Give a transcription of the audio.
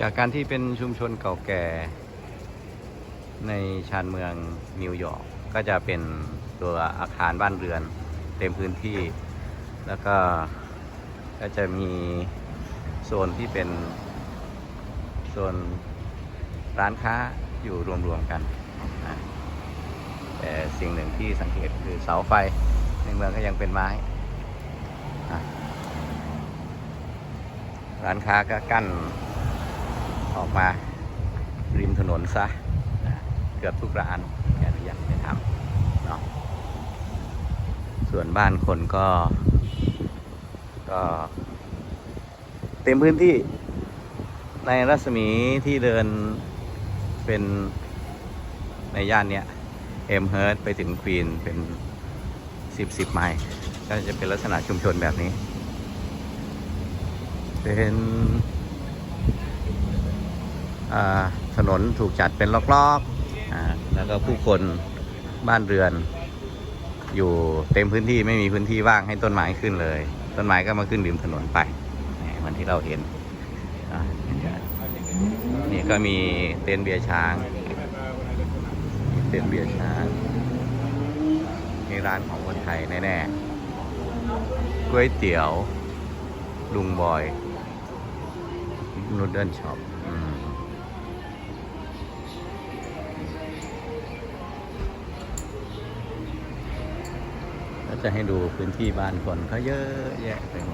จากการที่เป็นชุมชนเก่าแก่ ในชานเมืองนิวยอร์กก็จะเป็นตัวอาคารบ้านเรือน เต็มพื้นที่ แล้วก็ก็จะมีโซนที่เป็นโซนร้านค้าอยู่รวมๆกันแต่สิ่งหนึ่งที่สังเกตคือเสาไฟในเมืองก็ยังเป็นไม้ ร้านค้าก็กั้น ออกมาริมถนนซะเกือบทุกร้านแกอนุญาตให้ทำเนาะส่วนบ้านคนก็ ก็เต็มพื้นที่ในรัศมีที่เดินเป็นในย่านเนี้ยเอ็มเฮิร์ตไปถึงควีนเป็นสิบสิบไมล์ก็จะเป็นลักษณะชุมชนแบบนี้ เป็น ถนนถูกจัดเป็นล็อกๆแล้วก็ผู้คนบ้านเรือน อยู่เต็มพื้นที่ไม่มีพื้นที่ว่างให้ต้นไม้ขึ้นเลย ต้นไม้ก็มาขึ้นริมถนนไปนี่เหมือนที่เราเห็นนี่ก็มีเต็นเบียร์ช้าง เต็นเบียร์ช้างนี่ร้านของคนไทยแน่ๆก๋วยเตี๋ยว ลุงบอยนูดเดิลช็อป ก็จะให้ดูพื้นที่บ้านคนเขาเยอะแยะเลย